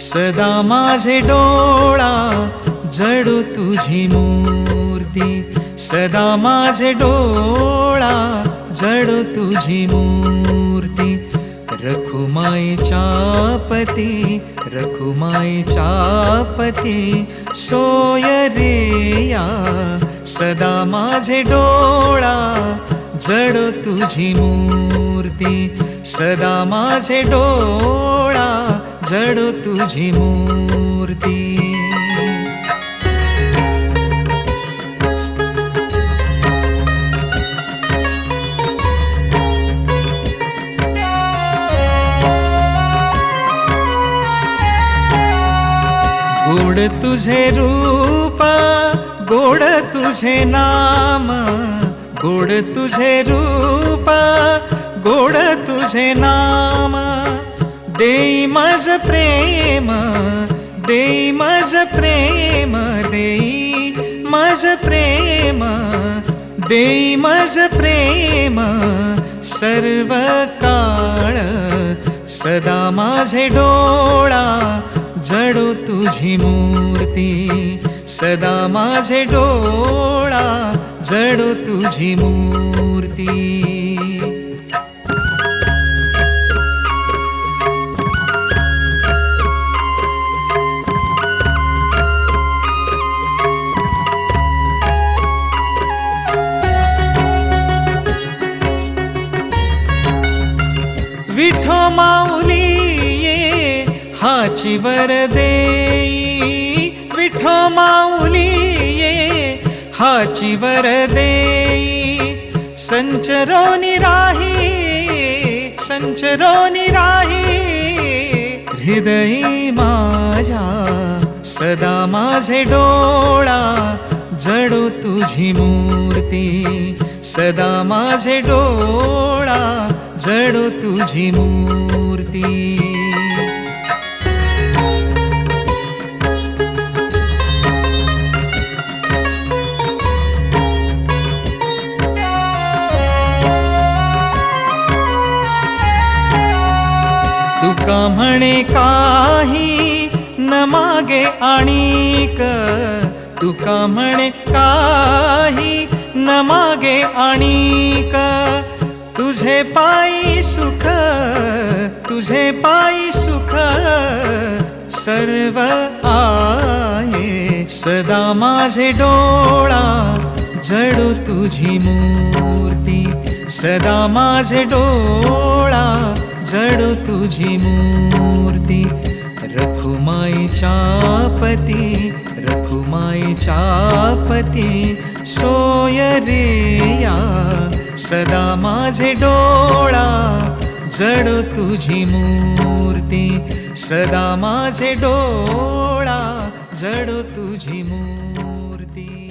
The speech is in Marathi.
सदा माझे डोळा जडू तुझी मूर्ती. सदा माझे डोळा जडू तुझी मूर्ती. रखुमाईच्या पती रखुमाईच्या पती सोय रेया सदा माझे डोळा जडू तुझी मूर्ती. सदा माझे डोळा जडू तुझी मूर्ती. गोड तुझे रूप गोड तुझे नाम गोड तुझे रूप गोड तुझे नाम. देई मज प्रेम देई मज प्रेम देई मज प्रेम देई मज प्रेम. सर्व काळ सदा माझे डोळा जडो तुझी मूर्ती. सदा माझे डोळा जडो तुझी मूर्ती. विठो माऊली ये हाची वर देई. विठो माऊली ये हाची वर देई. संचरोनी राही संचरोनी राही. हृदयी माझ्या सदा माझे डोळा जडू तुझी मूर्ती. सदा माझे डोळा जडो तुझी मूर्ती. तुका म्हणे काही न मागे आणिक. तुका म्हणे काही न मागे आणिक. तुझे पायी सुख तुझे पायी सुख सर्व आहे. सदा माझे डोळा जडू तुझी मूर्ती. सदा माझे डोळा जडू तुझी मूर्ती. रखुमाईच्या पती रखुमाईच्या पती सोय रेया सदा माझे डोळा जडू तुझी मूर्ती. सदा माझे डोळा जडू तुझी मूर्ती.